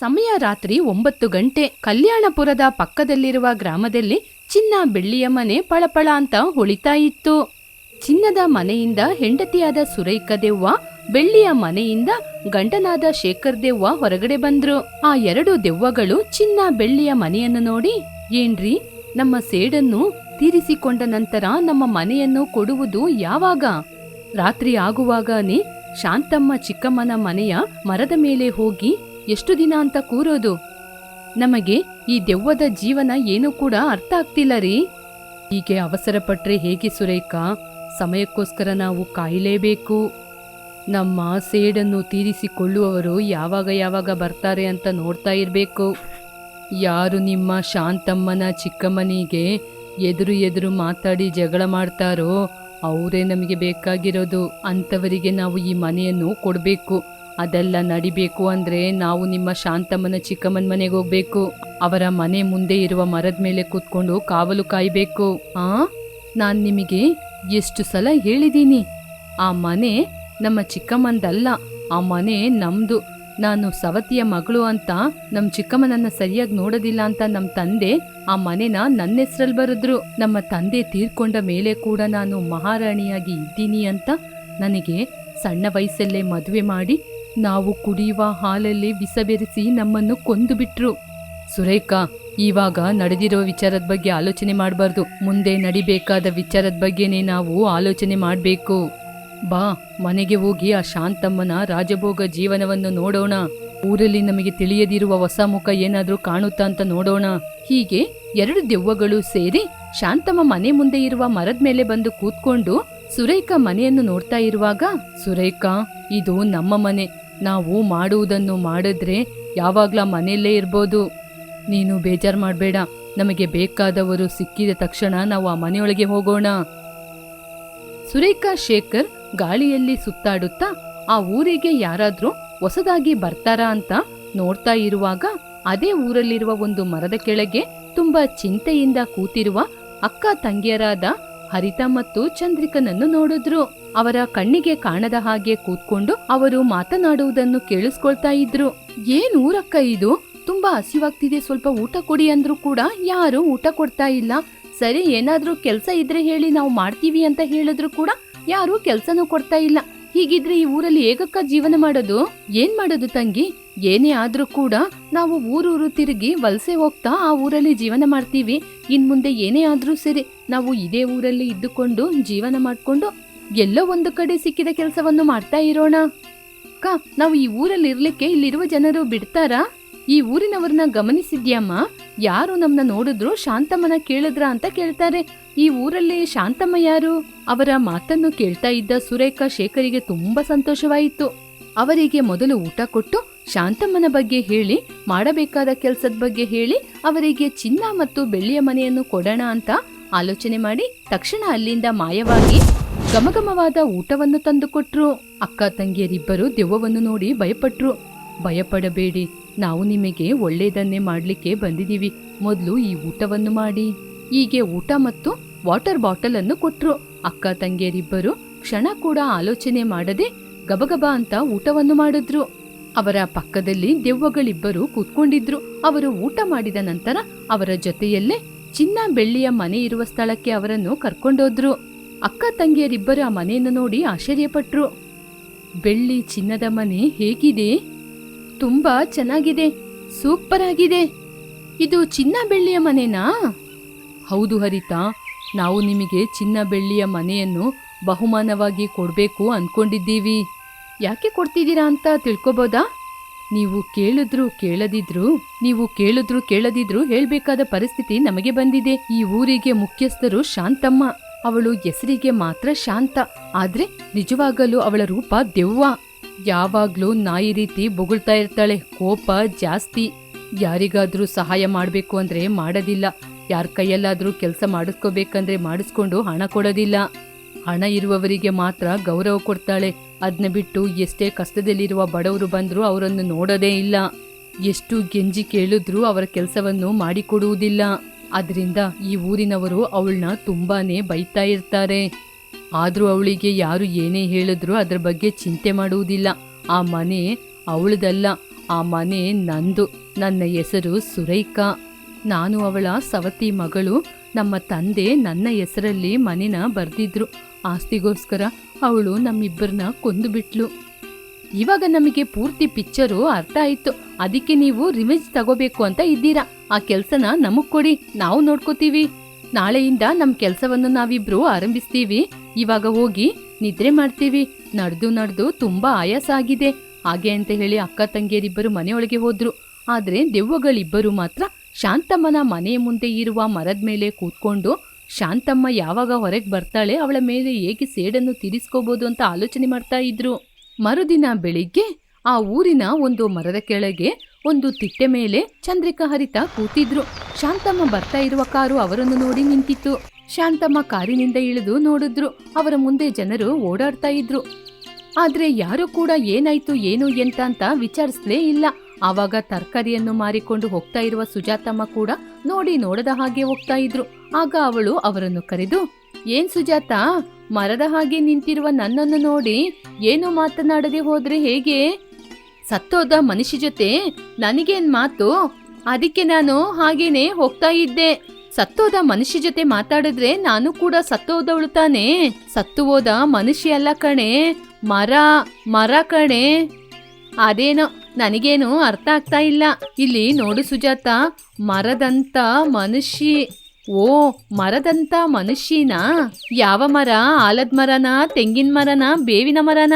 ಸಮಯ ರಾತ್ರಿ ಒಂಬತ್ತು ಗಂಟೆ ಕಲ್ಯಾಣಪುರದ ಪಕ್ಕದಲ್ಲಿರುವ ಗ್ರಾಮದಲ್ಲಿ ಚಿನ್ನ ಬೆಳ್ಳಿಯ ಮನೆ ಪಳಪಳ ಅಂತ ಹೊಳಿತಾ ಇತ್ತು. ಚಿನ್ನದ ಮನೆಯಿಂದ ಹೆಂಡತಿಯಾದ ಸುರೈಕ ದೆವ್ವ ಬೆಳ್ಳಿಯ ಮನೆಯಿಂದ ಗಂಡನಾದ ಶೇಖರ್ ದೆವ್ವ ಹೊರಗಡೆ ಬಂದ್ರು. ಆ ಎರಡು ದೆವ್ವಗಳು ಚಿನ್ನ ಬೆಳ್ಳಿಯ ಮನೆಯನ್ನು ನೋಡಿ, ಏನ್ರಿ, ನಮ್ಮ ಸೇಡನ್ನು ತೀರಿಸಿಕೊಂಡ ನಂತರ ನಮ್ಮ ಮನೆಯನ್ನು ಕೊಡುವುದು ಯಾವಾಗ? ರಾತ್ರಿ ಆಗುವಾಗನೇ ಶಾಂತಮ್ಮ ಚಿಕ್ಕಮ್ಮನ ಮನೆಯ ಮರದ ಮೇಲೆ ಹೋಗಿ ಎಷ್ಟು ದಿನ ಅಂತ ಕೂರೋದು? ನಮಗೆ ಈ ದೆವ್ವದ ಜೀವನ ಏನೂ ಕೂಡ ಅರ್ಥ ಆಗ್ತಿಲ್ಲ ರೀ. ಹೀಗೆ ಅವಸರ ಪಟ್ರೆ ಹೇಗೆ ಸುರೇಖ? ಸಮಯಕ್ಕೋಸ್ಕರ ನಾವು ಕಾಯಲೇಬೇಕು. ನಮ್ಮ ಸೇಡನ್ನು ತೀರಿಸಿಕೊಳ್ಳುವವರು ಯಾವಾಗ ಯಾವಾಗ ಬರ್ತಾರೆ ಅಂತ ನೋಡ್ತಾ ಇರಬೇಕು. ಯಾರು ನಿಮ್ಮ ಶಾಂತಮ್ಮನ ಚಿಕ್ಕಮ್ಮನಿಗೆ ಎದುರು ಎದುರು ಮಾತಾಡಿ ಜಗಳ ಮಾಡ್ತಾರೋ, ಅವರೇ ನಮಗೆ ಬೇಕಾಗಿರೋದು. ಅಂಥವರಿಗೆ ನಾವು ಈ ಮನೆಯನ್ನು ಕೊಡಬೇಕು. ಅದೆಲ್ಲ ನಡಿಬೇಕು ಅಂದ್ರೆ ನಾವು ನಿಮ್ಮ ಶಾಂತಮ್ಮನ, ಚಿಕ್ಕಮ್ಮನ ಮನೆಗೆ ಹೋಗ್ಬೇಕು. ಅವರ ಮನೆ ಮುಂದೆ ಇರುವ ಮರದ ಮೇಲೆ ಕೂತ್ಕೊಂಡು ಕಾವಲು ಕಾಯಬೇಕು. ಆ? ನಾನ್ ನಿಮಗೆ ಎಷ್ಟು ಸಲ ಹೇಳಿದ್ದೀನಿ ಆ ಮನೆ ನಮ್ಮ ಚಿಕ್ಕಮ್ಮಂದಲ್ಲ, ಆ ಮನೆ ನಮ್ದು. ನಾನು ಸವತಿಯ ಮಗಳು ಅಂತ ನಮ್ಮ ಚಿಕ್ಕಮ್ಮನನ್ನ ಸರಿಯಾಗಿ ನೋಡೋದಿಲ್ಲ ಅಂತ ನಮ್ಮ ತಂದೆ ಆ ಮನೆನ ನನ್ನ ಹೆಸರಲ್ಲಿ ಬರೆದ್ರು. ನಮ್ಮ ತಂದೆ ತೀರ್ಕೊಂಡ ಮೇಲೆ ಕೂಡ ನಾನು ಮಹಾರಾಣಿಯಾಗಿ ಇದ್ದೀನಿ ಅಂತ ನನಗೆ ಸಣ್ಣ ವಯಸ್ಸಲ್ಲೇ ಮದುವೆ ಮಾಡಿ ನಾವು ಕುಡಿಯುವ ಹಾಲಲ್ಲಿ ವಿಷ ಬೆರೆಸಿ ನಮ್ಮನ್ನು ಕೊಂದು ಬಿಟ್ರು ಸುರೇಖಾ, ಇವಾಗ ನಡೆದಿರೋ ವಿಚಾರದ ಬಗ್ಗೆ ಆಲೋಚನೆ ಮಾಡಬಾರ್ದು. ಮುಂದೆ ನಡಿಬೇಕಾದ ವಿಚಾರದ ಬಗ್ಗೆನೇ ನಾವು ಆಲೋಚನೆ ಮಾಡಬೇಕು. ಬಾ, ಮನೆಗೆ ಹೋಗಿ ಆ ಶಾಂತಮ್ಮನ ರಾಜಭೋಗ ಜೀವನವನ್ನು ನೋಡೋಣ. ಊರಲ್ಲಿ ನಮಗೆ ತಿಳಿಯದಿರುವ ಹೊಸ ಮುಖ ಏನಾದರೂ ಕಾಣುತ್ತಾ ಅಂತ ನೋಡೋಣ. ಹೀಗೆ ಎರಡು ದೆವ್ವಗಳು ಸೇರಿ ಶಾಂತಮ್ಮ ಮನೆ ಮುಂದೆ ಇರುವ ಮರದ ಮೇಲೆ ಬಂದು ಕೂತ್ಕೊಂಡು ಸುರೇಖಾ ಮನೆಯನ್ನು ನೋಡ್ತಾ ಇರುವಾಗ, ಸುರೇಖಾ, ಇದು ನಮ್ಮ ಮನೆ. ನಾವು ಮಾಡುವುದನ್ನು ಮಾಡಿದ್ರೆ ಯಾವಾಗ್ಲ ಮನೆಯಲ್ಲೇ ಇರ್ಬೋದು. ನೀನು ಬೇಜಾರ್ ಮಾಡಬೇಡ. ನಮಗೆ ಬೇಕಾದವರು ಸಿಕ್ಕಿದ ತಕ್ಷಣ ನಾವು ಆ ಮನೆಯೊಳಗೆ ಹೋಗೋಣ. ಸುರೇಖಾ ಶೇಖರ್ ಗಾಳಿಯಲ್ಲಿ ಸುತ್ತಾಡುತ್ತಾ ಆ ಊರಿಗೆ ಯಾರಾದ್ರೂ ಹೊಸದಾಗಿ ಬರ್ತಾರಾ ಅಂತ ನೋಡ್ತಾ ಇರುವಾಗ ಅದೇ ಊರಲ್ಲಿರುವ ಒಂದು ಮರದ ಕೆಳಗೆ ತುಂಬಾ ಚಿಂತೆಯಿಂದ ಕೂತಿರುವ ಅಕ್ಕ ತಂಗಿಯರಾದ ಹರಿತ ಮತ್ತು ಚಂದ್ರಿಕನನ್ನು ನೋಡಿದ್ರು. ಅವರ ಕಣ್ಣಿಗೆ ಕಾಣದ ಹಾಗೆ ಕೂತ್ಕೊಂಡು ಅವರು ಮಾತನಾಡುವುದನ್ನು ಕೇಳಿಸ್ಕೊಳ್ತಾ ಇದ್ರು. ಏನ್ ಊರಕ್ಕ ಇದು? ತುಂಬಾ ಹಸಿವಾಗ್ತಿದೆ, ಸ್ವಲ್ಪ ಊಟ ಕೊಡಿ ಅಂದ್ರೂ ಕೂಡ ಯಾರು ಊಟ ಕೊಡ್ತಾ ಇಲ್ಲ. ಸರಿ, ಏನಾದ್ರೂ ಕೆಲ್ಸ ಇದ್ರೆ ಹೇಳಿ ನಾವು ಮಾಡ್ತೀವಿ ಅಂತ ಹೇಳಿದ್ರು ಕೂಡ ಯಾರು ಕೆಲ್ಸನೂ ಕೊಡ್ತಾ ಇಲ್ಲ. ಹೀಗಿದ್ರೆ ಈ ಊರಲ್ಲಿ ಹೇಗಕ್ಕ ಜೀವನ ಮಾಡೋದು? ಏನ್ ಮಾಡೋದು ತಂಗಿ? ಏನೇ ಆದ್ರೂ ಕೂಡ ನಾವು ಊರೂರು ತಿರುಗಿ ವಲಸೆ ಹೋಗ್ತಾ ಆ ಊರಲ್ಲಿ ಜೀವನ ಮಾಡ್ತೀವಿ. ಇನ್ ಮುಂದೆ ಏನೇ ಆದ್ರೂ ಸರಿ ನಾವು ಇದೇ ಊರಲ್ಲಿ ಇದ್ದುಕೊಂಡು ಜೀವನ ಮಾಡ್ಕೊಂಡು ಎಲ್ಲೋ ಒಂದು ಕಡೆ ಸಿಕ್ಕಿದ ಕೆಲಸವನ್ನು ಮಾಡ್ತಾ ಇರೋಣ. ಅಕ್ಕ, ನಾವು ಈ ಊರಲ್ಲಿ ಇರ್ಲಿಕ್ಕೆ ಇಲ್ಲಿರುವ ಜನರು ಬಿಡ್ತಾರಾ? ಈ ಊರಿನವ್ರನ್ನ ಗಮನಿಸಿದ್ಯಮ್ಮ? ಯಾರು ನಮ್ನ ನೋಡಿದ್ರು ಶಾಂತಮ್ಮನ ಕೇಳಿದ್ರ ಅಂತ ಕೇಳ್ತಾರೆ. ಈ ಊರಲ್ಲಿ ಶಾಂತಮ್ಮ ಯಾರು? ಅವರ ಮಾತನ್ನು ಕೇಳ್ತಾ ಇದ್ದ ಸುರೇಖ ಶೇಖರಿಗೆ ತುಂಬಾ ಸಂತೋಷವಾಯಿತು. ಅವರಿಗೆ ಮೊದಲು ಊಟ ಕೊಟ್ಟು ಶಾಂತಮ್ಮನ ಬಗ್ಗೆ ಹೇಳಿ, ಮಾಡಬೇಕಾದ ಕೆಲಸದ ಬಗ್ಗೆ ಹೇಳಿ, ಅವರಿಗೆ ಚಿನ್ನ ಮತ್ತು ಬೆಳ್ಳಿಯ ಮನೆಯನ್ನು ಕೊಡೋಣ ಅಂತ ಆಲೋಚನೆ ಮಾಡಿ ತಕ್ಷಣ ಅಲ್ಲಿಂದ ಮಾಯವಾಗಿ ಗಮಗಮವಾದ ಊಟವನ್ನು ತಂದುಕೊಟ್ರು. ಅಕ್ಕ ತಂಗಿಯರಿಬ್ಬರು ದೆವ್ವವನ್ನು ನೋಡಿ ಭಯಪಟ್ರು. ಭಯಪಡಬೇಡಿ, ನಾವು ನಿಮಗೆ ಒಳ್ಳೆಯದನ್ನೇ ಮಾಡ್ಲಿಕ್ಕೆ ಬಂದಿದ್ದೀವಿ. ಮೊದಲು ಈ ಊಟವನ್ನು ಮಾಡಿ. ಹೀಗೆ ಊಟ ಮತ್ತು ವಾಟರ್ ಬಾಟಲ್ ಅನ್ನು ಕೊಟ್ರು. ಅಕ್ಕ ತಂಗಿಯರಿಬ್ಬರು ಕ್ಷಣ ಕೂಡ ಆಲೋಚನೆ ಮಾಡದೆ ಗಬಗಬ ಅಂತ ಊಟವನ್ನು ಮಾಡಿದ್ರು. ಅವರ ಪಕ್ಕದಲ್ಲಿ ದೆವ್ವಗಳಿಬ್ಬರು ಕೂತ್ಕೊಂಡಿದ್ರು. ಅವರು ಊಟ ಮಾಡಿದ ನಂತರ ಅವರ ಜೊತೆಯಲ್ಲೇ ಚಿನ್ನ ಬೆಳ್ಳಿಯ ಮನೆ ಇರುವ ಸ್ಥಳಕ್ಕೆ ಅವರನ್ನು ಕರ್ಕೊಂಡೋದ್ರು. ಅಕ್ಕ ತಂಗಿಯರಿಬ್ಬರು ಆ ಮನೆಯನ್ನು ನೋಡಿ ಆಶ್ಚರ್ಯಪಟ್ರು. ಬೆಳ್ಳಿ ಚಿನ್ನದ ಮನೆ ಹೇಗಿದೆ? ತುಂಬಾ ಚೆನ್ನಾಗಿದೆ, ಸೂಪರ್ ಆಗಿದೆ. ಇದು ಚಿನ್ನ ಬೆಳ್ಳಿಯ ಮನೆನಾ? ಹೌದು ಹರಿತಾ, ನಾವು ನಿಮಗೆ ಚಿನ್ನ ಬೆಳ್ಳಿಯ ಮನೆಯನ್ನು ಬಹುಮಾನವಾಗಿ ಕೊಡಬೇಕು ಅನ್ಕೊಂಡಿದ್ದೀವಿ. ಯಾಕೆ ಕೊಡ್ತಿದ್ದೀರಾ ಅಂತ ತಿಳ್ಕೊಬೋದಾ? ನೀವು ಕೇಳಿದ್ರು ಕೇಳದಿದ್ರು, ನೀವು ಕೇಳಿದ್ರು ಕೇಳದಿದ್ರು ಹೇಳ್ಬೇಕಾದ ಪರಿಸ್ಥಿತಿ ನಮಗೆ ಬಂದಿದೆ. ಈ ಊರಿಗೆ ಮುಖ್ಯಸ್ಥರು ಶಾಂತಮ್ಮ. ಅವಳು ಹೆಸರಿಗೆ ಮಾತ್ರ ಶಾಂತ. ಆದ್ರೆ ನಿಜವಾಗಲೂ ಅವಳ ರೂಪ ದೆವ್ವ. ಯಾವಾಗ್ಲೂ ನಾಯಿ ರೀತಿ ಬೊಗಳ್ತಾ ಇರ್ತಾಳೆ. ಕೋಪ ಜಾಸ್ತಿ. ಯಾರಿಗಾದ್ರೂ ಸಹಾಯ ಮಾಡಬೇಕು ಅಂದ್ರೆ ಮಾಡೋದಿಲ್ಲ. ಯಾರ ಕೈಯಲ್ಲಾದ್ರೂ ಕೆಲಸ ಮಾಡಿಸ್ಕೋಬೇಕಂದ್ರೆ ಮಾಡಿಸ್ಕೊಂಡು ಹಣ ಕೊಡೋದಿಲ್ಲ. ಹಣ ಇರುವವರಿಗೆ ಮಾತ್ರ ಗೌರವ ಕೊಡ್ತಾಳೆ. ಅದನ್ನ ಬಿಟ್ಟು ಎಷ್ಟೇ ಕಷ್ಟದಲ್ಲಿರುವ ಬಡವರು ಬಂದರೂ ಅವರನ್ನು ನೋಡೋದೇ ಇಲ್ಲ. ಎಷ್ಟು ಗೆಂಜಿ ಕೇಳಿದ್ರೂ ಅವರ ಕೆಲಸವನ್ನು ಮಾಡಿಕೊಡುವುದಿಲ್ಲ. ಅದರಿಂದ ಈ ಊರಿನವರು ಅವಳನ್ನ ತುಂಬಾನೇ ಬೈತಾ ಇರ್ತಾರೆ. ಆದ್ರೂ ಅವಳಿಗೆ ಯಾರು ಏನೇ ಹೇಳಿದ್ರು ಅದರ ಬಗ್ಗೆ ಚಿಂತೆ ಮಾಡುವುದಿಲ್ಲ. ಆ ಮನೆ ಅವಳದಲ್ಲ. ಆ ಮನೆ ನಂದು. ನನ್ನ ಹೆಸರು ಸುರೈಕಾ. ನಾನು ಅವಳ ಸವತಿ ಮಗಳು. ನಮ್ಮ ತಂದೆ ನನ್ನ ಹೆಸರಲ್ಲಿ ಮನೆನ ಬರ್ದಿದ್ರು. ಆಸ್ತಿಗೋಸ್ಕರ ಅವಳು ನಮ್ಮಿಬ್ಬರನ್ನ ಕೊಂದು ಬಿಟ್ಲು ಇವಾಗ ನಮಗೆ ಪೂರ್ತಿ ಪಿಕ್ಚರು ಅರ್ಥ ಆಯ್ತು. ಅದಕ್ಕೆ ನೀವು ರಿವೆಂಜ್ ತಗೋಬೇಕು ಅಂತ ಇದ್ದೀರಾ? ಆ ಕೆಲ್ಸನ ನಮಗ್ ಕೊಡಿ, ನಾವು ನೋಡ್ಕೋತೀವಿ. ನಾಳೆಯಿಂದ ನಮ್ ಕೆಲ್ಸವನ್ನು ನಾವಿಬ್ರು ಆರಂಭಿಸ್ತೀವಿ. ಇವಾಗ ಹೋಗಿ ನಿದ್ರೆ ಮಾಡ್ತೀವಿ. ನಡೆದು ನಡೆದು ತುಂಬಾ ಆಯಾಸ ಆಗಿದೆ. ಹಾಗೆ ಅಂತ ಹೇಳಿ ಅಕ್ಕ ತಂಗಿಯರಿಬ್ಬರು ಮನೆಯೊಳಗೆ ಹೋದ್ರು. ಆದ್ರೆ ದೆವ್ವಗಳಿಬ್ಬರು ಮಾತ್ರ ಶಾಂತಮ್ಮನ ಮನೆಯ ಮುಂದೆ ಇರುವ ಮರದ ಮೇಲೆ ಕೂತ್ಕೊಂಡು ಶಾಂತಮ್ಮ ಯಾವಾಗ ಹೊರಗೆ ಬರ್ತಾಳೆ ಅವಳ ಮೇಲೆ ಹೇಗೆ ಸೇಡನ್ನು ತೀರಿಸ್ಕೋಬಹುದು ಅಂತ ಆಲೋಚನೆ ಮಾಡ್ತಾ ಇದ್ರು. ಮರುದಿನ ಬೆಳಿಗ್ಗೆ ಆ ಊರಿನ ಒಂದು ಮರದ ಕೆಳಗೆ ಒಂದು ತಿಟ್ಟೆ ಮೇಲೆ ಚಂದ್ರಿಕಾ ಹರಿತ ಕೂತಿದ್ರು. ಶಾಂತಮ್ಮ ಬರ್ತಾ ಇರುವ ಕಾರು ಅವರನ್ನು ನೋಡಿ ನಿಂತಿತ್ತು. ಶಾಂತಮ್ಮ ಕಾರಿನಿಂದ ಇಳಿದು ನೋಡಿದ್ರು. ಅವರ ಮುಂದೆ ಜನರು ಓಡಾಡ್ತಾ ಇದ್ರು. ಆದ್ರೆ ಯಾರು ಕೂಡ ಏನಾಯ್ತು, ಏನು ಎಂತ ಅಂತ ವಿಚಾರಿಸ್ಲೇ ಇಲ್ಲ. ಆವಾಗ ತರಕಾರಿಯನ್ನು ಮಾರಿಕೊಂಡು ಹೋಗ್ತಾ ಇರುವ ಸುಜಾತಮ್ಮ ಕೂಡ ನೋಡಿ ನೋಡದ ಹಾಗೆ ಹೋಗ್ತಾ ಇದ್ರು. ಆಗ ಅವಳು ಅವರನ್ನು ಕರೆದು, ಏನ್ ಸುಜಾತ, ಮರದ ಹಾಗೆ ನಿಂತಿರುವ ನನ್ನನ್ನು ನೋಡಿ ಏನು ಮಾತನಾಡದೆ ಹೋದ್ರೆ ಹೇಗೆ? ಸತ್ತೋದ ಮನುಷ್ಯ ಜೊತೆ ನನಗೇನ್ ಮಾತು? ಅದಕ್ಕೆ ನಾನು ಹಾಗೇನೆ ಹೋಗ್ತಾ ಇದ್ದೆ. ಸತ್ತೋದ ಮನುಷ್ಯ ಜೊತೆ ಮಾತಾಡಿದ್ರೆ ನಾನು ಕೂಡ ಸತ್ತೋದವಳು ತಾನೆ? ಸತ್ತು ಹೋದ ಮನುಷ್ಯ ಅಲ್ಲ ಕಣೆ. ಮರ ಮರ ಕಣೆ. ಅದೇನೋ ನನಗೇನು ಅರ್ಥ ಆಗ್ತಾ ಇಲ್ಲ. ಇಲ್ಲಿ ನೋಡು ಸುಜಾತ, ಮರದಂತ ಮನುಷ್ಯ. ಓ, ಮರದಂತ ಮನುಷ್ಯನಾ? ಯಾವ ಮರ? ಆಲದ ಮರನ, ತೆಂಗಿನ ಮರನ, ಬೇವಿನ ಮರನ?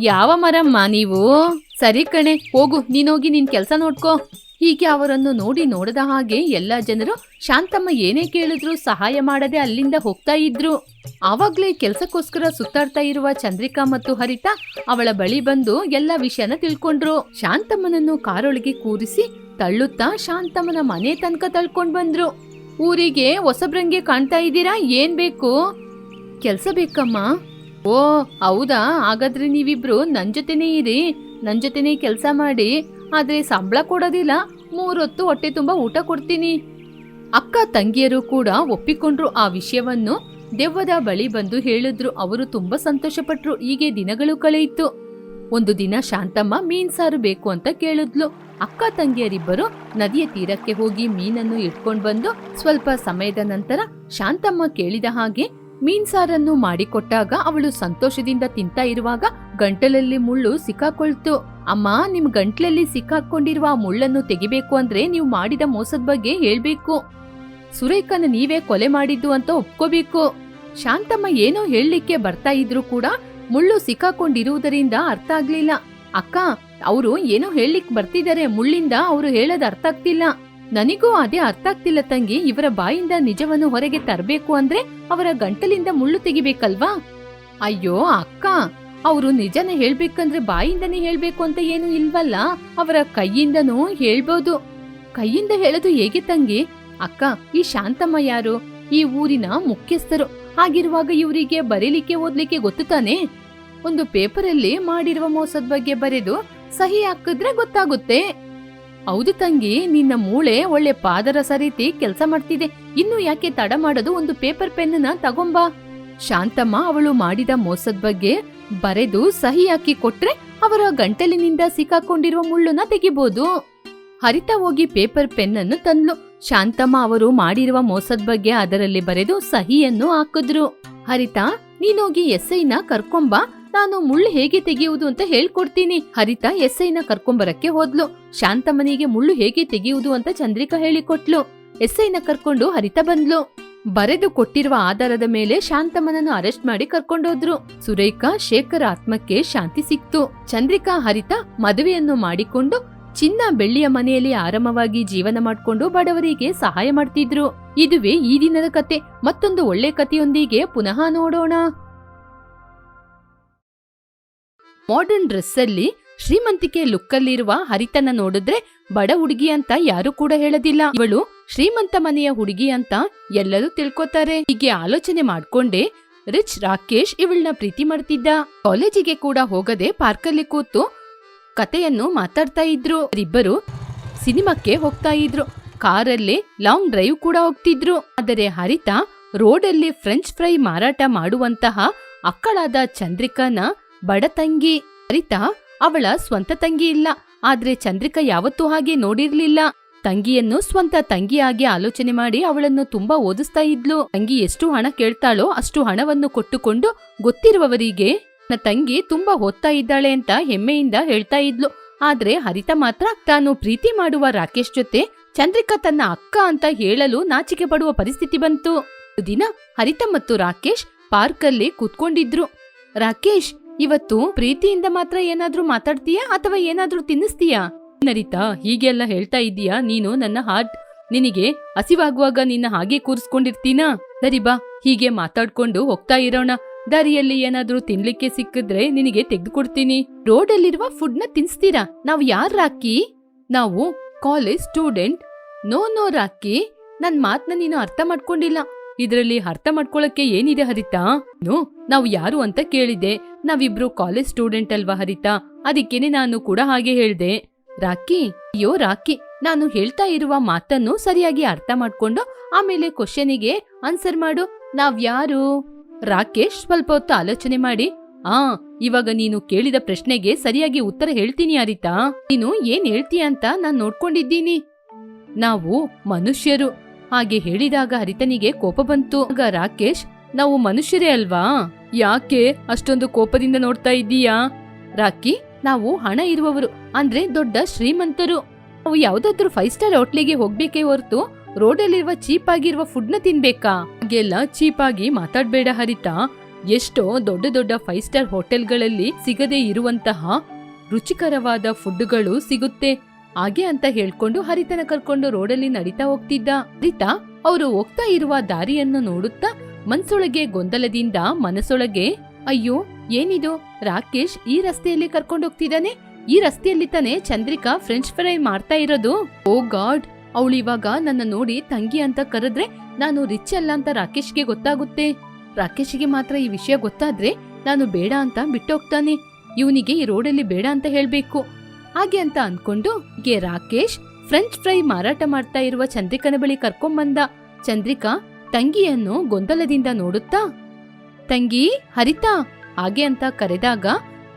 ಯಾವ ಮರಮ್ಮ ನೀವು? ಸರಿ ಕಣೆ, ಹೋಗು ನೀನೋಗಿ ನಿನ್ ಕೆಲಸ ನೋಡ್ಕೋ. ಹೀಗೆ ಅವರನ್ನು ನೋಡಿ ನೋಡದ ಹಾಗೆ ಎಲ್ಲ ಜನರು, ಶಾಂತಮ್ಮ ಏನೇ ಕೇಳಿದ್ರು ಸಹಾಯ ಮಾಡದೆ ಅಲ್ಲಿಂದ ಹೋಗ್ತಾ ಇದ್ರು. ಆವಾಗ್ಲೇ ಕೆಲ್ಸಕ್ಕೋಸ್ಕರ ಸುತ್ತಾಡ್ತಾ ಇರುವ ಚಂದ್ರಿಕಾ ಮತ್ತು ಹರಿತಾ ಅವಳ ಬಳಿ ಬಂದು ಎಲ್ಲ ವಿಷಯನ ತಿಳ್ಕೊಂಡ್ರು. ಶಾಂತಮ್ಮನನ್ನು ಕಾರೊಳಗೆ ಕೂರಿಸಿ ತಳ್ಳುತ್ತಾ ಶಾಂತಮ್ಮನ ಮನೆ ತನಕ ತಳ್ಕೊಂಡ್ ಬಂದ್ರು. ಊರಿಗೆ ಹೊಸಬ್ರಂಗೆ ಕಾಣ್ತಾ ಇದ್ದೀರಾ? ಏನ್ ಬೇಕು? ಕೆಲ್ಸ ಬೇಕಮ್ಮ. ಓ, ಹೌದಾ? ಹಾಗಾದ್ರೆ ನೀವಿಬ್ರು ನನ್ ಜೊತೆನೇ ಇರಿ. ನನ್ ಜೊತೆನೇ ಕೆಲಸ ಮಾಡಿ. ಆದ್ರೆ ಸಂಬಳ ಕೊಡೋದಿಲ್ಲ. ಮೂರೊತ್ತು ಹೊಟ್ಟೆ ತುಂಬಾ ಊಟ ಕೊಡ್ತೀನಿ. ಅಕ್ಕ ತಂಗಿಯರು ಕೂಡ ಒಪ್ಪಿಕೊಂಡ್ರು ಆ ವಿಷಯವನ್ನು. ದೆವ್ವದ ಬಳಿ ಬಂದು ಹೇಳಿದ್ರು, ಅವರು ತುಂಬಾ ಸಂತೋಷಪಟ್ರು, ಹೀಗೆ ದಿನಗಳು ಕಳೆಯಿತು. ಒಂದು ದಿನ ಶಾಂತಮ್ಮ ಮೀನ್ ಸಾರು ಬೇಕು ಅಂತ ಕೇಳಿದ್ಲು. ಅಕ್ಕ ತಂಗಿಯರಿಬ್ಬರು ನದಿಯ ತೀರಕ್ಕೆ ಹೋಗಿ ಮೀನನ್ನು ಇಟ್ಕೊಂಡು ಬಂದು ಸ್ವಲ್ಪ ಸಮಯದ ನಂತರ ಶಾಂತಮ್ಮ ಕೇಳಿದ ಹಾಗೆ ಮೀನ್ ಸಾರನ್ನು ಮಾಡಿಕೊಟ್ಟಾಗ ಅವಳು ಸಂತೋಷದಿಂದ ತಿಂತಾ ಇರುವಾಗ ಗಂಟಲಲ್ಲಿ ಮುಳ್ಳು ಸಿಕ್ಕಾಕೊಳ್ತು. ಅಮ್ಮ, ನಿಮ್ ಗಂಟ್ಲಲ್ಲಿ ಸಿಕ್ಕಾಕೊಂಡಿರುವ ಆ ಮುಳ್ಳನ್ನು ತೆಗಿಬೇಕು ಅಂದ್ರೆ ನೀವು ಮಾಡಿದ ಮೋಸದ ಬಗ್ಗೆ ಹೇಳ್ಬೇಕು. ಸುರೇಖನ ನೀವೇ ಕೊಲೆ ಮಾಡಿದ್ದು ಅಂತ ಒಪ್ಕೋಬೇಕು. ಶಾಂತಮ್ಮ ಏನೋ ಹೇಳಲಿಕ್ಕೆ ಬರ್ತಾ ಇದ್ರು ಕೂಡ ಮುಳ್ಳು ಸಿಕ್ಕಾಕೊಂಡಿರುವುದರಿಂದ ಅರ್ಥ ಆಗ್ಲಿಲ್ಲ. ಅಕ್ಕ, ಅವರು ಏನೋ ಹೇಳಲಿಕ್ ಬರ್ತಿದ್ದಾರೆ, ಮುಳ್ಳಿಂದ ಅವರು ಹೇಳೋದು ಅರ್ಥ ಆಗ್ತಿಲ್ಲ. ನನಗೂ ಅದೇ ಅರ್ಥ ಆಗ್ತಿಲ್ಲ ತಂಗಿ, ಇವರ ಬಾಯಿಂದ ನಿಜವನ್ನು ಹೊರಗೆ ತರಬೇಕು ಅಂದ್ರೆ ಅವರ ಗಂಟಲಿಂದ ಮುಳ್ಳು ತೆಗಿಬೇಕಲ್ವಾ? ಅಯ್ಯೋ, ಅಕ್ಕ. ಅವರು ನಿಜನ ಹೇಳ್ಬೇಕಂದ್ರೆ ಬಾಯಿಂದನೇ ಹೇಳ್ಬೇಕು ಅಂತ ಏನು ಇಲ್ವಲ್ಲ? ಅವರ ಕೈಯಿಂದನೂ ಹೇಳ್ಬೋದು. ಕೈಯಿಂದ ಹೇಳೋದು ಹೇಗೆ ತಂಗಿ? ಅಕ್ಕ, ಈ ಶಾಂತಮ್ಮ ಯಾರು? ಈ ಊರಿನ ಮುಖ್ಯಸ್ಥರು. ಹಾಗಿರುವಾಗ ಇವರಿಗೆ ಬರೀಲಿಕ್ಕೆ, ಓದ್ಲಿಕ್ಕೆ ಗೊತ್ತು ತಾನೆ? ಒಂದು ಪೇಪರಲ್ಲಿ ಮಾಡಿರುವ ಮೋಸದ ಬಗ್ಗೆ ಬರೆದು ಸಹಿ ಹಾಕಿದ್ರೆ ಗೊತ್ತಾಗುತ್ತೆ. ಹೌದು ತಂಗಿ, ನಿನ್ನ ಮೂಳೆ ಒಳ್ಳೆ ಪಾದರಸ ರೀತಿ ಕೆಲಸ ಮಾಡ್ತಿದೆ. ಇನ್ನು ಯಾಕೆ ತಡ ಮಾಡೋದು? ಒಂದು ಪೇಪರ್ ಪೆನ್ನ ತಗೊಂಬಾ. ಶಾಂತಮ್ಮ ಅವಳು ಮಾಡಿದ ಮೋಸದ ಬಗ್ಗೆ ಬರೆದು ಸಹಿ ಹಾಕಿ ಕೊಟ್ರೆ ಅವರ ಗಂಟಲಿನಿಂದ ಸಿಕ್ಕಾಕೊಂಡಿರುವ ಮುಳ್ಳುನ ತೆಗಿಬೋದು. ಹರಿತ ಹೋಗಿ ಪೇಪರ್ ಪೆನ್ ಅನ್ನು ತಂದ್ಲು. ಶಾಂತಮ್ಮ ಅವರು ಮಾಡಿರುವ ಮೋಸದ ಬಗ್ಗೆ ಅದರಲ್ಲಿ ಬರೆದು ಸಹಿಯನ್ನು ಹಾಕಿದ್ರು. ಹರಿತ, ನೀನೋಗಿ ಎಸ್ಐನ ಕರ್ಕೊಂಬ. ನಾನು ಮುಳ್ಳು ಹೇಗೆ ತೆಗೆಯುವುದು ಅಂತ ಹೇಳ್ಕೊಡ್ತೀನಿ. ಹರಿತ ಎಸ್ಐನ ಕರ್ಕೊಂಬರಕ್ಕೆ ಹೋದ್ಲು. ಶಾಂತಮ್ಮನಿಗೆ ಮುಳ್ಳು ಹೇಗೆ ತೆಗೆಯುವುದು ಅಂತ ಚಂದ್ರಿಕಾ ಹೇಳಿಕೊಟ್ಲು. ಎಸ್ಐನ ಕರ್ಕೊಂಡು ಹರಿತಾ ಬಂದ್ಲು. ಬರೆದು ಕೊಟ್ಟಿರುವ ಆಧಾರದ ಮೇಲೆ ಶಾಂತಮ್ಮನನ್ನು ಅರೆಸ್ಟ್ ಮಾಡಿ ಕರ್ಕೊಂಡೋದ್ರು ಸುರೇಖಾ, ಶೇಖರ್ ಆತ್ಮಕ್ಕೆ ಶಾಂತಿ ಸಿಕ್ತು. ಚಂದ್ರಿಕಾ, ಹರಿತ ಮದುವೆಯನ್ನು ಮಾಡಿಕೊಂಡು ಚಿನ್ನ ಬೆಳ್ಳಿಯ ಮನೆಯಲ್ಲಿ ಆರಾಮವಾಗಿ ಜೀವನ ಮಾಡ್ಕೊಂಡು ಬಡವರಿಗೆ ಸಹಾಯ ಮಾಡ್ತಿದ್ರು. ಇದುವೇ ಈ ದಿನದ ಕತೆ. ಮತ್ತೊಂದು ಒಳ್ಳೆ ಕಥೆಯೊಂದಿಗೆ ಪುನಃ ನೋಡೋಣ. ಮಾಡರ್ನ್ ಡ್ರೆಸ್ ಅಲ್ಲಿ ಶ್ರೀಮಂತಿಕೆ ಲುಕ್ಕಲ್ಲಿರುವ ಹರಿತನ ನೋಡಿದ್ರೆ ಬಡ ಹುಡುಗಿ ಅಂತ ಯಾರು ಕೂಡ ಹೇಳದಿಲ್ಲ. ಇವಳು ಶ್ರೀಮಂತ ಮನೆಯ ಹುಡುಗಿ ಅಂತ ಎಲ್ಲರೂ ತಿಳ್ಕೊತಾರೆ. ಹೀಗೆ ಆಲೋಚನೆ ಮಾಡ್ಕೊಂಡೆ ರಿಚ್ ರಾಕೇಶ್ ಇವಳನ್ನ ಪ್ರೀತಿ ಮಾಡ್ತಿದ್ದ. ಕಾಲೇಜಿಗೆ ಕೂಡ ಹೋಗದೆ ಪಾರ್ಕಲ್ಲಿ ಕೂತು ಕತೆಯನ್ನು ಮಾತಾಡ್ತಾ ಇದ್ರು. ಇಬ್ಬರು ಸಿನಿಮಾಕ್ಕೆ ಹೋಗ್ತಾ ಇದ್ರು. ಕಾರಲ್ಲಿ ಲಾಂಗ್ ಡ್ರೈವ್ ಕೂಡ ಹೋಗ್ತಿದ್ರು. ಆದರೆ ಹರಿತಾ ರೋಡಲ್ಲಿ ಫ್ರೆಂಚ್ ಫ್ರೈ ಮಾರಾಟ ಮಾಡುವಂತಹ ಅಕ್ಕಳಾದ ಚಂದ್ರಿಕಾನ ಬಡತಂಗಿ ಹರಿತಾ ಅವಳ ಸ್ವಂತ ತಂಗಿ ಇಲ್ಲ. ಆದ್ರೆ ಚಂದ್ರಿಕಾ ಯಾವತ್ತೂ ಹಾಗೆ ನೋಡಿರ್ಲಿಲ್ಲ. ತಂಗಿಯನ್ನು ಸ್ವಂತ ತಂಗಿಯಾಗಿ ಆಲೋಚನೆ ಮಾಡಿ ಅವಳನ್ನು ತುಂಬಾ ಓದಿಸ್ತಾ ಇದ್ಲು. ತಂಗಿ ಎಷ್ಟು ಹಣ ಕೇಳ್ತಾಳೋ ಅಷ್ಟು ಹಣವನ್ನು ಕೊಟ್ಟುಕೊಂಡು ಗೊತ್ತಿರುವವರಿಗೆ ನನ್ನ ತಂಗಿ ತುಂಬಾ ಓದ್ತಾ ಇದ್ದಾಳೆ ಅಂತ ಹೆಮ್ಮೆಯಿಂದ ಹೇಳ್ತಾ ಇದ್ಲು. ಆದ್ರೆ ಹರಿತ ಮಾತ್ರ ತಾನು ಪ್ರೀತಿ ಮಾಡುವ ರಾಕೇಶ್ ಜೊತೆ ಚಂದ್ರಿಕಾ ತನ್ನ ಅಕ್ಕ ಅಂತ ಹೇಳಲು ನಾಚಿಕೆ ಪಡುವ ಪರಿಸ್ಥಿತಿ ಬಂತು. ದಿನ ಹರಿತ ಮತ್ತು ರಾಕೇಶ್ ಪಾರ್ಕಲ್ಲಿ ಕೂತ್ಕೊಂಡಿದ್ರು. ರಾಕೇಶ್ ಇವತ್ತು ಪ್ರೀತಿಯಿಂದ ಮಾತ್ರ ಏನಾದ್ರೂ ಮಾತಾಡ್ತೀಯಾ ಅಥವಾ ಏನಾದ್ರೂ ತಿನ್ನಿಸ್ತೀಯಾ? ನರಿತಾ, ಹೀಗೆಲ್ಲ ಹೇಳ್ತಾ ಇದ್ದೀಯಾ? ನೀನು ನನ್ನ ಹಾರ್ಟ್ ನಿನಗೆ ಹಸಿವಾಗುವಾಗ ನಿನ್ನ ಹಾಗೆ ಕೂರಿಸ್ಕೊಂಡಿರ್ತೀನಾ? ಸರಿ ಬಾ, ಹೀಗೆ ಮಾತಾಡ್ಕೊಂಡು ಹೋಗ್ತಾ ಇರೋಣ. ದಾರಿಯಲ್ಲಿ ಏನಾದ್ರೂ ತಿನ್ಲಿಕ್ಕೆ ಸಿಕ್ಕಿದ್ರೆ ನಿನಗೆ ತೆಗೆದುಕೊಡ್ತೀನಿ. ರೋಡಲ್ಲಿರುವ ನ ತಿನ್ಸ್ತೀರಾ ನಾವು ಯಾರ್ ರಾಕಿ? ನಾವು college student no no Rocky. ನನ್ ಮಾತ್ನ ನೀನು ಅರ್ಥ ಮಾಡ್ಕೊಂಡಿಲ್ಲ. ಇದ್ರಲ್ಲಿ ಅರ್ಥ ಮಾಡ್ಕೊಳಕ್ಕೆ ಏನಿದೆ ಹರಿತಾ? ನಾವು ಯಾರು ಅಂತ ಕೇಳಿದೆ ನಾವಿಬ್ರು ಕಾಲೇಜ್ ಸ್ಟೂಡೆಂಟ್ ಅಲ್ವಾ ಹರಿತಾ? ಅದಕ್ಕೇನೆ ನಾನು ಕೂಡ ಹಾಗೆ ಹೇಳ್ದೆ. ರಾಕಿ ಅಯ್ಯೋ ರಾಕಿ ನಾನು ಹೇಳ್ತಾ ಇರುವ ಮಾತನ್ನು ಸರಿಯಾಗಿ ಅರ್ಥ ಮಾಡ್ಕೊಂಡು ಆಮೇಲೆ ಕ್ವಶನಿಗೆ ಆನ್ಸರ್ ಮಾಡು. ನಾವ್ಯಾರು ರಾಕೇಶ್, ಸ್ವಲ್ಪ ಹೊತ್ತು ಆಲೋಚನೆ ಮಾಡಿ. ಆ, ಇವಾಗ ನೀನು ಕೇಳಿದ ಪ್ರಶ್ನೆಗೆ ಸರಿಯಾಗಿ ಉತ್ತರ ಹೇಳ್ತೀನಿ ಅರಿತಾ ನೀನು ಏನ್ ಹೇಳ್ತೀಯ ಅಂತ ನಾನ್ ನೋಡ್ಕೊಂಡಿದ್ದೀನಿ. ನಾವು ಮನುಷ್ಯರು. ಹಾಗೆ ಹೇಳಿದಾಗ ಹರಿತನಿಗೆ ಕೋಪ ಬಂತು. ಆಗ ರಾಕೇಶ್, ನಾವು ಮನುಷ್ಯರೇ ಅಲ್ವಾ? ಯಾಕೆ ಅಷ್ಟೊಂದು ಕೋಪದಿಂದ ನೋಡ್ತಾ ಇದ್ದೀಯಾ? ರಾಕಿ, ನಾವು ಹಣ ಇರುವವರು, ಅಂದ್ರೆ ದೊಡ್ಡ ಶ್ರೀಮಂತರು. ನಾವು ಯಾವ್ದಾದ್ರು ಫೈವ್ ಸ್ಟಾರ್ ಹೋಟ್ಲಿಗೆ ಹೋಗ್ಬೇಕೇ ಹೊರತು, ರೋಡಲ್ಲಿರುವ ಚೀಪ್ ಆಗಿರುವ ಫುಡ್ನ ತಿನ್ಬೇಕಾ? ಹಾಗೆಲ್ಲ ಚೀಪ್ ಆಗಿ ಮಾತಾಡ್ಬೇಡ ಹರಿತಾ. ಎಷ್ಟೋ ದೊಡ್ಡ ದೊಡ್ಡ ಫೈವ್ ಸ್ಟಾರ್ ಹೋಟೆಲ್ಗಳಲ್ಲಿ ಸಿಗದೇ ಇರುವಂತಹ ರುಚಿಕರವಾದ ಫುಡ್ಗಳು ಸಿಗುತ್ತೆ. ಹಾಗೆ ಅಂತ ಹೇಳ್ಕೊಂಡು ಹರಿತನ ಕರ್ಕೊಂಡು ರೋಡಲ್ಲಿ ನಡೀತಾ ಹೋಗ್ತಿದ್ದ. ಹರಿತಾ, ಅವರು ಹೋಗ್ತಾ ಇರುವ ದಾರಿಯನ್ನು ನೋಡುತ್ತಾ ಮನ್ಸೊಳಗೆ ಗೊಂದಲದಿಂದ ಮನಸೊಳಗೆ ಅಯ್ಯೋ, ಏನಿದು? ರಾಕೇಶ್ ಈ ರಸ್ತೆಯಲ್ಲಿ ಕರ್ಕೊಂಡು ಹೋಗ್ತಿದ್ದಾನೆ? ಈ ರಸ್ತೆಯಲ್ಲಿ ತಾನೇ ಚಂದ್ರಿಕಾ ಫ್ರೆಂಚ್ ಫ್ರೈ ಮಾಡ್ತಾ ಇರೋದು? ಓ ಗಾಡ್, ಅವಳು ಇವಾಗ ನನ್ನ ನೋಡಿ ತಂಗಿ ಅಂತ ಕರೆದ್ರೆ ನಾನು ರಿಚ್ ಅಲ್ಲ ಅಂತ ರಾಕೇಶ್ಗೆ ಗೊತ್ತಾಗುತ್ತೆ. ರಾಕೇಶ್ಗೆ ಮಾತ್ರ ಈ ವಿಷಯ ಗೊತ್ತಾದ್ರೆ ನಾನು ಬೇಡ ಅಂತ ಬಿಟ್ಟೋಗ್ತಾನೆ. ಇವನಿಗೆ ಈ ರೋಡಲ್ಲಿ ಬೇಡ ಅಂತ ಹೇಳ್ಬೇಕು. ಹಾಗೆ ಅಂತ ಅನ್ಕೊಂಡು ಗೆ ರಾಕೇಶ್ ಫ್ರೆಂಚ್ ಫ್ರೈ ಮಾರಾಟ ಮಾಡ್ತಾ ಇರುವ ಚಂದ್ರಿಕನ ಬಳಿ ಕರ್ಕೊಂಬಂದ, ಚಂದ್ರಿಕಾ, ತಂಗಿಯನ್ನು ಗೊಂದಲದಿಂದ ನೋಡುತ್ತಾ? ತಂಗಿ, ಹರಿತಾ, ಹಾಗೆ ಅಂತ ಕರೆದಾಗ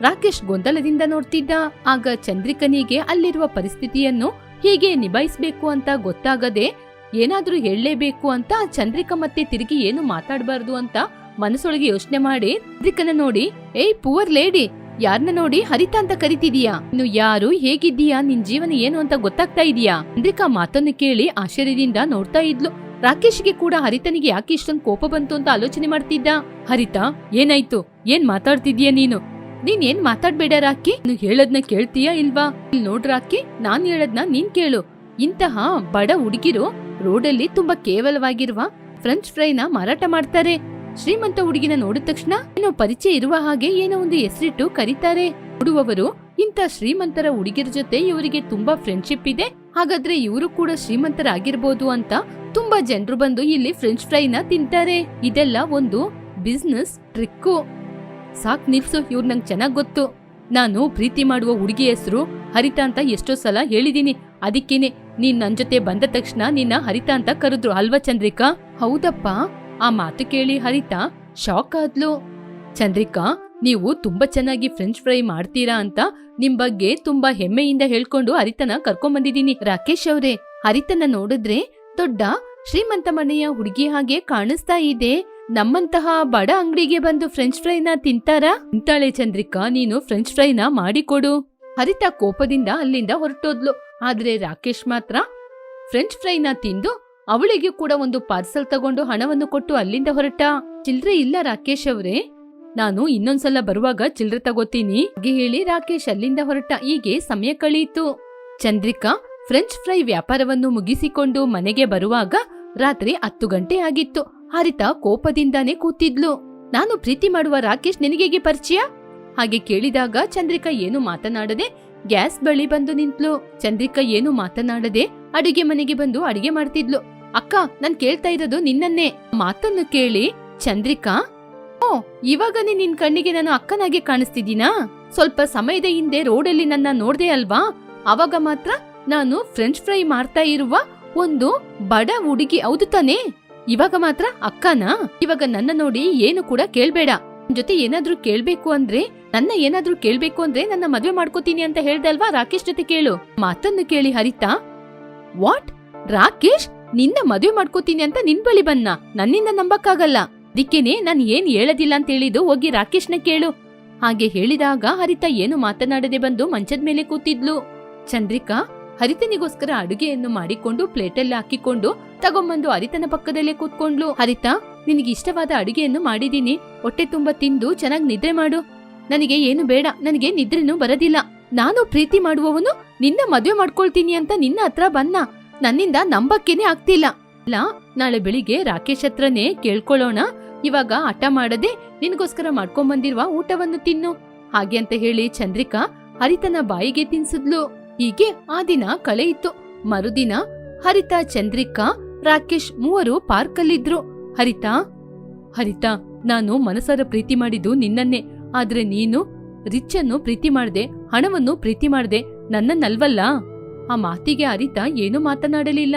ರಾಕೇಶ್ ಗೊಂದಲದಿಂದ ನೋಡ್ತಿದ್ದ. ಆಗ ಚಂದ್ರಿಕನಿಗೆ ಅಲ್ಲಿರುವ ಪರಿಸ್ಥಿತಿಯನ್ನು ಹೀಗೆ ನಿಭಾಯಿಸಬೇಕು ಅಂತ ಗೊತ್ತಾಗದೆ, ಏನಾದ್ರೂ ಹೇಳಲೇಬೇಕು ಅಂತ ಚಂದ್ರಿಕ ಮತ್ತೆ ತಿರುಗಿ ಏನು ಮಾತಾಡಬಾರ್ದು ಅಂತ ಮನಸ್ಸೊಳಗೆ ಯೋಚನೆ ಮಾಡಿ, ಚಂದ್ರಿಕನ ನೋಡಿ, ಏಯ್, ಪುವರ್ ಲೇಡಿ ಯಾರನ್ನ ನೋಡಿ ಹರಿತ ಅಂತ ಕರಿತಿದೀಯಾ? ಇನ್ನು ಯಾರು ಹೇಗಿದ್ದೀಯಾ? ನಿನ್ ಜೀವನ ಏನು ಅಂತ ಗೊತ್ತಾಗ್ತಾ ಇದೀಯಾ? ಚಂದ್ರಿಕಾ ಮಾತನ್ನು ಕೇಳಿ ಆಶ್ಚರ್ಯದಿಂದ ನೋಡ್ತಾ ಇದ್ಲು. ರಾಕೇಶ್ಗೆ ಕೂಡ ಹರಿತನಿಗೆ ಯಾಕೆ ಇಷ್ಟೊಂದು ಕೋಪ ಬಂತು ಅಂತ ಆಲೋಚನೆ ಮಾಡ್ತಿದ್ದ? ಹರಿತ, ಏನಾಯ್ತು? ಏನ್ ಮಾತಾಡ್ತಿದ್ಯಾ ನೀನು? ನೀನ್ ಏನ್ ಮಾತಾಡ್ಬೇಡ ರಾಕಿ? ನೀನು ಹೇಳದ್ನ ಕೇಳ್ತೀಯಾ ಇಲ್ವಾ? ಇಲ್ ನೋಡ್ ರಾಕಿ, ನಾನ್ ಹೇಳದ್ನ ನೀನ್ ಕೇಳು. ಇಂತಹ ಬಡ ಹುಡುಗಿರು ರೋಡಲ್ಲಿ ತುಂಬಾ ಕೇವಲವಾಗಿರುವ ಫ್ರೆಂಚ್ ಫ್ರೈನ ಮಾರಾಟ ಮಾಡ್ತಾರೆ. ಶ್ರೀಮಂತ ಹುಡುಗಿನ ನೋಡಿದ ತಕ್ಷಣ ಏನೋ ಪರಿಚಯ ಇರುವ ಹಾಗೆ ಏನೋ ಒಂದು ಹೆಸರಿಟ್ಟು ಕರೀತಾರೆ. ಹುಡುವವರು, ಇಂಥ ಶ್ರೀಮಂತರ ಹುಡುಗಿರ ಜೊತೆ ಇವರಿಗೆ ತುಂಬಾ ಫ್ರೆಂಡ್ಶಿಪ್ ಇದೆ. ಹಾಗಾದ್ರೆ ಇವರು ಕೂಡ ಶ್ರೀಮಂತರಾಗಿರ್ಬೋದು ಅಂತ ತುಂಬಾ ಜನರು ಬಂದು ಇಲ್ಲಿ ಫ್ರೆಂಚ್ ಫ್ರೈನ ತಿಂತಾರೆ. ಇದೆಲ್ಲ ಒಂದು ಬಿಸ್ನೆಸ್ ಟ್ರಿಕ್ಕು ಸಾಕ್ ನಿಲ್ಸು, ಇವ್ರು ನಂಗೆ ಚೆನ್ನಾಗ್ ಗೊತ್ತು. ನಾನು ಪ್ರೀತಿ ಮಾಡುವ ಹುಡುಗಿ ಹೆಸರು ಹರಿತಾ ಅಂತ ಎಷ್ಟೋ ಸಲ ಹೇಳಿದೀನಿ. ಅದಕ್ಕೇನೆ ನೀನ್ ನನ್ ಜೊತೆ ಬಂದ ತಕ್ಷಣ ನಿನ್ನ ಹರಿತಾ ಅಂತ ಕರೆದ್ರು ಅಲ್ವಾ ಚಂದ್ರಿಕಾ? ಹೌದಪ್ಪ. ಆ ಮಾತು ಕೇಳಿ ಹರಿತಾ ಶಾಕ್ ಆದ್ಲು. ಚಂದ್ರಿಕಾ, ನೀವು ತುಂಬಾ ಚೆನ್ನಾಗಿ ಫ್ರೆಂಚ್ ಫ್ರೈ ಮಾಡ್ತೀರಾ ಅಂತ ನಿಮ್ ಬಗ್ಗೆ ತುಂಬಾ ಹೆಮ್ಮೆಯಿಂದ ಹೇಳ್ಕೊಂಡು ಹರಿತನ ಬಂದಿದ್ದೀನಿ. ರಾಕೇಶ್ ಅವ್ರೆ, ಹರಿತನ ನೋಡಿದ್ರೆ ದೊಡ್ಡ ಶ್ರೀಮಂತ ಮನೆಯ ಹುಡುಗಿ ಹಾಗೆ ಕಾಣಿಸ್ತಾ ಇದೆ. ನಮ್ಮಂತಹ ಬಡ ಅಂಗಡಿಗೆ ಬಂದು ಫ್ರೆಂಚ್ ಫ್ರೈನ ತಿಂತಾರಾ? ತಿಂತಾಳೆ ಚಂದ್ರಿಕಾ, ನೀನು ಫ್ರೆಂಚ್ ಫ್ರೈನ ಮಾಡಿಕೊಡು ಹರಿತಾ ಕೋಪದಿಂದ ಅಲ್ಲಿಂದ ಹೊರಟೋದ್ಲು. ಆದ್ರೆ ರಾಕೇಶ್ ಮಾತ್ರ ಫ್ರೆಂಚ್ ಫ್ರೈನ ತಿಂದು ಅವಳಿಗೆ ಕೂಡ ಒಂದು ಪಾರ್ಸಲ್ ತಗೊಂಡು ಹಣವನ್ನು ಕೊಟ್ಟು ಅಲ್ಲಿಂದ ಹೊರಟ. ಚಿಲ್ರೆ ಇಲ್ಲ ರಾಕೇಶ್ ಅವರೇ. ನಾನು ಇನ್ನೊಂದ್ಸಲ ಬರುವಾಗ ಚಿಲ್ರೆ ತಗೋತೀನಿ. ಹೇಳಿ ರಾಕೇಶ್ ಅಲ್ಲಿಂದ ಹೊರಟ. ಹೀಗೆ ಸಮಯ ಕಳೆಯಿತು ಚಂದ್ರಿಕಾ ಫ್ರೆಂಚ್ ಫ್ರೈ ವ್ಯಾಪಾರವನ್ನು ಮುಗಿಸಿಕೊಂಡು ಮನೆಗೆ ಬರುವಾಗ ರಾತ್ರಿ ಹತ್ತು ಗಂಟೆ ಆಗಿತ್ತು. ಹರಿತಾ ಕೋಪದಿಂದಾನೇ ಕೂತಿದ್ಲು. ನಾನು ಪ್ರೀತಿ ಮಾಡುವ ರಾಕೇಶ್ ನಿನಗೇಗೆ ಪರಿಚಯ? ಹಾಗೆ ಕೇಳಿದಾಗ ಚಂದ್ರಿಕಾ ಏನು ಮಾತನಾಡದೆ ಗ್ಯಾಸ್ ಬಳಿ ಬಂದು ನಿಂತ್ಲು. ಚಂದ್ರಿಕಾ ಏನು ಮಾತನಾಡದೆ ಅಡುಗೆ ಮನೆಗೆ ಬಂದು ಅಡುಗೆ ಮಾಡ್ತಿದ್ಲು. ಅಕ್ಕ, ನಾನ್ ಕೇಳ್ತಾ ಇರೋದು ನಿನ್ನನ್ನೇ. ಮಾತನ್ನು ಕೇಳಿ, ಚಂದ್ರಿಕಾ. ಓ ಇವಾಗನೇ ನಿನ್ ಕಣ್ಣಿಗೆ ನಾನು ಅಕ್ಕನಾಗೆ ಕಾಣಿಸ್ತಿದ್ದೀನಾ? ಸ್ವಲ್ಪ ಸಮಯದ ಹಿಂದೆ ರೋಡಲ್ಲಿ ನನ್ನ ನೋಡ್ದೆ ಅಲ್ವಾ? ಅವಾಗ ಮಾತ್ರ ನಾನು ಫ್ರೆಂಚ್ ಫ್ರೈ ಮಾಡ್ತಾ ಇರುವ ಒಂದು ಬಡ ಹುಡುಗಿ, ಹೌದು ತಾನೇ? ಇವಾಗ ಮಾತ್ರ ಅಕ್ಕನಾ? ಇವಾಗ ನನ್ನ ನೋಡಿ ಏನು ಕೂಡ ಕೇಳ್ಬೇಡ. ಜೊತೆ ಏನಾದ್ರೂ ಕೇಳ್ಬೇಕು ಅಂದ್ರೆ, ನನ್ನ ಏನಾದ್ರೂ ಕೇಳ್ಬೇಕು ಅಂದ್ರೆ ನನ್ನ ಮದ್ವೆ ಮಾಡ್ಕೋತೀನಿ ಅಂತ ಹೇಳ್ದೆ ಅಲ್ವಾ? ರಾಕೇಶ್ ಜೊತೆ ಕೇಳು. ಮಾತನ್ನು ಕೇಳಿ ಹರಿತಾ. ವಾಟ್? ರಾಕೇಶ್? ನಿನ್ನ ಮದುವೆ ಮಾಡ್ಕೋತೀನಿ ಅಂತ ನಿನ್ ಬಳಿ ಬನ್ನ. ನನ್ನಿಂದ ನಂಬಕ್ಕಾಗಲ್ಲ. ದಿಕ್ಕೇನೆ ನಾನ್ ಏನ್ ಹೇಳದಿಲ್ಲ ಅಂತ ಹೇಳಿದು ಹೋಗಿ ರಾಕೇಶ್ನ ಕೇಳು. ಹಾಗೆ ಹೇಳಿದಾಗ ಹರಿತ ಏನು ಮಾತನಾಡದೆ ಬಂದು ಮಂಚದ ಮೇಲೆ ಕೂತಿದ್ಲು. ಚಂದ್ರಿಕಾ, ಹರಿತನಿಗೋಸ್ಕರ ಅಡುಗೆಯನ್ನು ಮಾಡಿಕೊಂಡು ಪ್ಲೇಟಲ್ಲಿ ಹಾಕಿಕೊಂಡು ತಗೊಂಬಂದು ಹರಿತನ ಪಕ್ಕದಲ್ಲೇ ಕೂತ್ಕೊಂಡ್ಲು. ಹರಿತ, ನಿನಗೆ ಇಷ್ಟವಾದ ಅಡುಗೆಯನ್ನು ಮಾಡಿದೀನಿ ಹೊಟ್ಟೆ ತುಂಬಾ ತಿಂದು ಚೆನ್ನಾಗಿ ನಿದ್ರೆ ಮಾಡು. ನನಗೆ ಏನು ಬೇಡ, ನನಗೆ ನಿದ್ರೆನೂ ಬರದಿಲ್ಲ. ನಾನು ಪ್ರೀತಿ ಮಾಡುವವನು ನಿನ್ನ ಮದುವೆ ಮಾಡ್ಕೊಳ್ತೀನಿ ಅಂತ ನಿನ್ನ ಹತ್ರ ಬನ್ನ. ನನ್ನಿಂದ ನಂಬಕ್ಕೇನೆ ಆಗ್ತಿಲ್ಲ. ಇಲ್ಲ, ನಾಳೆ ಬೆಳಿಗ್ಗೆ ರಾಕೇಶ್ ಹತ್ರನೇ ಕೇಳ್ಕೊಳ್ಳೋಣ. ಇವಾಗ ಹಠ ಮಾಡದೆ ನಿನಗೋಸ್ಕರ ಮಾಡ್ಕೊಂಬಂದಿರುವ ಊಟವನ್ನು ತಿನ್ನು. ಹಾಗೆ ಅಂತ ಹೇಳಿ ಚಂದ್ರಿಕಾ ಹರಿತನ ಬಾಯಿಗೆ ತಿನ್ಸಿದ್ಲು. ಹೀಗೆ ಆ ದಿನ ಕಳೆಯಿತು ಮರುದಿನ ಹರಿತ, ಚಂದ್ರಿಕಾ, ರಾಕೇಶ್ ಮೂವರು ಪಾರ್ಕಲ್ಲಿದ್ರು. ಹರಿತಾ ಹರಿತಾ, ನಾನು ಮನಸಾರ ಪ್ರೀತಿ ಮಾಡಿದ್ದು ನಿನ್ನನ್ನೇ. ಆದ್ರೆ ನೀನು ರಿಚ್ ಅನ್ನು ಪ್ರೀತಿ ಮಾಡ್ದೆ, ಹಣವನ್ನು ಪ್ರೀತಿ ಮಾಡ್ದೆ, ನನ್ನನ್ನಲ್ವಲ್ಲ? ಆ ಮಾತಿಗೆ ಅರಿತ ಏನೂ ಮಾತನಾಡಲಿಲ್ಲ.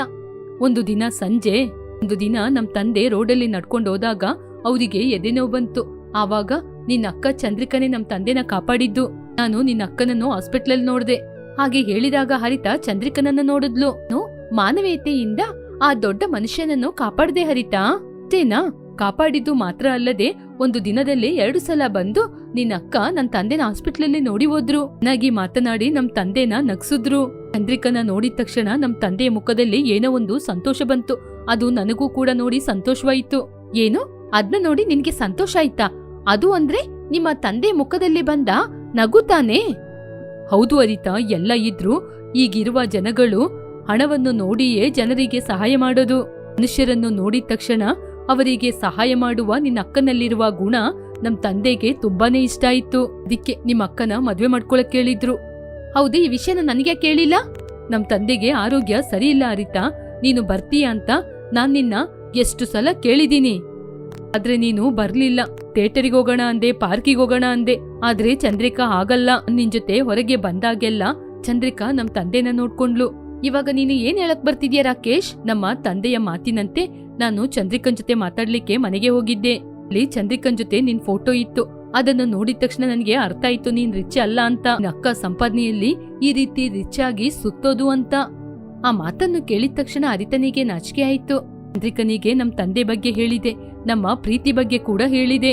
ಒಂದು ದಿನ ಸಂಜೆ, ಒಂದು ದಿನ ನಮ್ ತಂದೆ ರೋಡಲ್ಲಿ ನಡ್ಕೊಂಡು ಹೋದಾಗ ಅವರಿಗೆ ಎದೆನೋವು ಬಂತು. ಆವಾಗ ನಿನ್ನ ಅಕ್ಕ ಚಂದ್ರಿಕನೇ ನಮ್ ತಂದೆನ ಕಾಪಾಡಿದ್ದು. ನಾನು ನಿನ್ನ ಅಕ್ಕನನ್ನು ಹಾಸ್ಪಿಟ್ಲಲ್ಲಿ ನೋಡ್ದೆ. ಹಾಗೆ ಹೇಳಿದಾಗ ಹರಿತ ಚಂದ್ರಿಕನನ್ನ ನೋಡಿದ್ಲು. ಮಾನವೀಯತೆಯಿಂದ ಆ ದೊಡ್ಡ ಮನುಷ್ಯನನ್ನು ಕಾಪಾಡದೆ ಹರಿತಾ. ಅಷ್ಟೇನಾ? ಕಾಪಾಡಿದ್ದು ಮಾತ್ರ ಅಲ್ಲದೆ ಒಂದು ದಿನದಲ್ಲಿ ಎರಡು ಸಲ ಬಂದು ನಿನ್ನ ಅಕ್ಕ ನನ್ ತಂದೆನ ಹಾಸ್ಪಿಟ್ಲಲ್ಲಿ ನೋಡಿ ಹೋದ್ರು. ನಾಗಿ ಮಾತನಾಡಿ ನಮ್ ತಂದೆನ ನಗ್ಸಿದ್ರು. ಚಂದ್ರಿಕನ ನೋಡಿದ ತಕ್ಷಣ ನಮ್ ತಂದೆಯ ಮುಖದಲ್ಲಿ ಏನೋ ಒಂದು ಸಂತೋಷ ಬಂತು. ಅದು ನನಗೂ ಕೂಡ ನೋಡಿ ಸಂತೋಷವಾಯಿತು. ಏನು? ಅದ್ನ ನೋಡಿ ನಿನ್ಗೆ ಸಂತೋಷ ಆಯ್ತಾ? ಅದು ಅಂದ್ರೆ ನಿಮ್ಮ ತಂದೆ ಮುಖದಲ್ಲಿ ಬಂದ ನಗು ತಾನೇ? ಹೌದು ಅರಿತಾ, ಎಲ್ಲ ಇದ್ರು ಈಗಿರುವ ಜನಗಳು ಹಣವನ್ನು ನೋಡಿಯೇ ಜನರಿಗೆ ಸಹಾಯ ಮಾಡೋದು. ಮನುಷ್ಯರನ್ನು ನೋಡಿದ ತಕ್ಷಣ ಅವರಿಗೆ ಸಹಾಯ ಮಾಡುವ ನಿನ್ನ ಅಕ್ಕನಲ್ಲಿರುವ ಗುಣ ನಮ್ ತಂದೆಗೆ ತುಂಬಾನೇ ಇಷ್ಟ ಆಯ್ತು. ಅದಕ್ಕೆ ನಿಮ್ಮ ಅಕ್ಕನ ಮದ್ವೆ ಮಾಡ್ಕೊಳಕ್ ಕೇಳಿದ್ರು. ಹೌದು, ಈ ವಿಷಯನ ನನಗೆ ಕೇಳಿಲ್ಲ? ನಮ್ ತಂದೆಗೆ ಆರೋಗ್ಯ ಸರಿ ಇಲ್ಲ ಅರಿತಾ, ನೀನು ಬರ್ತೀಯ ಅಂತ ನಾನ್ ನಿನ್ನ ಎಷ್ಟು ಸಲ ಕೇಳಿದೀನಿ. ಆದ್ರೆ ನೀನು ಬರ್ಲಿಲ್ಲ. ಥಿಯೇಟರಿಗೆ ಹೋಗೋಣ ಅಂದೆ, ಪಾರ್ಕಿಗೆ ಹೋಗೋಣ ಅಂದೆ. ಆದ್ರೆ ಚಂದ್ರಿಕಾ ಆಗಲ್ಲ. ನಿನ್ ಜೊತೆ ಹೊರಗೆ ಬಂದಾಗೆಲ್ಲ ಚಂದ್ರಿಕಾ ನಮ್ ತಂದೆನ ನೋಡ್ಕೊಂಡ್ಲು. ಇವಾಗ ನೀನು ಏನ್ ಹೇಳಕ್ ಬರ್ತಿದ್ಯಾ ರಾಕೇಶ್? ನಮ್ಮ ತಂದೆಯ ಮಾತಿನಂತೆ ನಾನು ಚಂದ್ರಿಕನ್ ಜೊತೆ ಮಾತಾಡ್ಲಿಕ್ಕೆ ಮನೆಗೆ ಹೋಗಿದ್ದೆ. ಅಲ್ಲಿ ಚಂದ್ರಿಕನ್ ಜೊತೆ ನಿನ್ ಫೋಟೋ ಇತ್ತು. ಅದನ್ನು ನೋಡಿದ ತಕ್ಷಣ ನನಗೆ ಅರ್ಥ ಆಯ್ತು, ನೀನ್ ರಿಚ್ ಅಲ್ಲ ಅಂತ. ಅಕ್ಕ ಸಂಪಾದನೆಯಲ್ಲಿ ಈ ರೀತಿ ರಿಚ್ ಆಗಿ ಸುತ್ತೋದು ಅಂತ. ಆ ಮಾತನ್ನು ಕೇಳಿದ ತಕ್ಷಣ ಅರಿತನಿಗೆ ನಾಚಿಕೆ ಆಯ್ತು. ಚಂದ್ರಿಕನಿಗೆ ನಮ್ ತಂದೆ ಬಗ್ಗೆ ಹೇಳಿದೆ. ನಮ್ಮ ಪ್ರೀತಿ ಬಗ್ಗೆ ಕೂಡ ಹೇಳಿದೆ.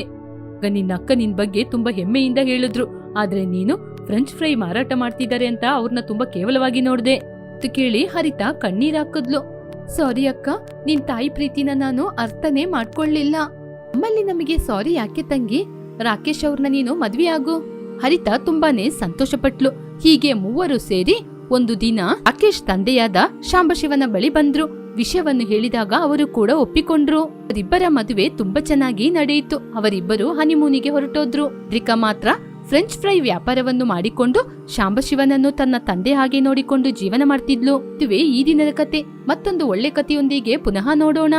ನಿನ್ನ ಅಕ್ಕ ನಿನ್ ಬಗ್ಗೆ ತುಂಬಾ ಹೆಮ್ಮೆಯಿಂದ ಹೇಳಿದ್ರು. ಆದ್ರೆ ನೀನು ಫ್ರೆಂಚ್ ಫ್ರೈ ಮಾರಾಟ ಮಾಡ್ತಿದ್ದಾರೆ ಅಂತ ಅವ್ರನ್ನ ತುಂಬಾ ಕೇವಲವಾಗಿ ನೋಡಿದೆ. ಕೇಳಿ ಹರಿತಾ ಕಣ್ಣೀರ್ ಹಾಕಿದ್ಲು. ಸಾರಿ ಅಕ್ಕ, ನಿನ್ ತಾಯಿ ಪ್ರೀತಿನ ನಾನು ಅರ್ಥನೇ ಮಾಡ್ಕೊಳ್ಳಿಲ್ಲ. ನಮ್ಮಲ್ಲಿ ನಮಗೆ ಸಾರಿ ಯಾಕೆ ತಂಗಿ? ರಾಕೇಶ್ ಅವ್ರನ್ನ ನೀನು ಮದ್ವೆ ಆಗು. ಹರಿತಾ ತುಂಬಾನೇ ಸಂತೋಷಪಟ್ಲು. ಹೀಗೆ ಮೂವರು ಸೇರಿ ಒಂದು ದಿನ ರಾಕೇಶ್ ತಂದೆಯಾದ ಶಾಂಬಶಿವನ ಬಳಿ ಬಂದ್ರು. ವಿಷಯವನ್ನು ಹೇಳಿದಾಗ ಅವರು ಕೂಡ ಒಪ್ಪಿಕೊಂಡ್ರು. ಅವರಿಬ್ಬರ ಮದುವೆ ತುಂಬಾ ಚೆನ್ನಾಗಿ ನಡೆಯಿತು. ಅವರಿಬ್ಬರು ಹನಿಮೂನಿಗೆ ಹೊರಟೋದ್ರು. ರಿಕಾ ಮಾತ್ರ ಫ್ರೆಂಚ್ ಫ್ರೈ ವ್ಯಾಪಾರವನ್ನು ಮಾಡಿಕೊಂಡು ಶಾಂಬಶಿವನನ್ನು ತನ್ನ ತಂದೆ ಹಾಗೆ ನೋಡಿಕೊಂಡು ಜೀವನ ಮಾಡ್ತಿದ್ಲು. ಇದುವೇ ಈ ದಿನದ ಕತೆ. ಮತ್ತೊಂದು ಒಳ್ಳೆ ಕಥೆಯೊಂದಿಗೆ ಪುನಃ ನೋಡೋಣ.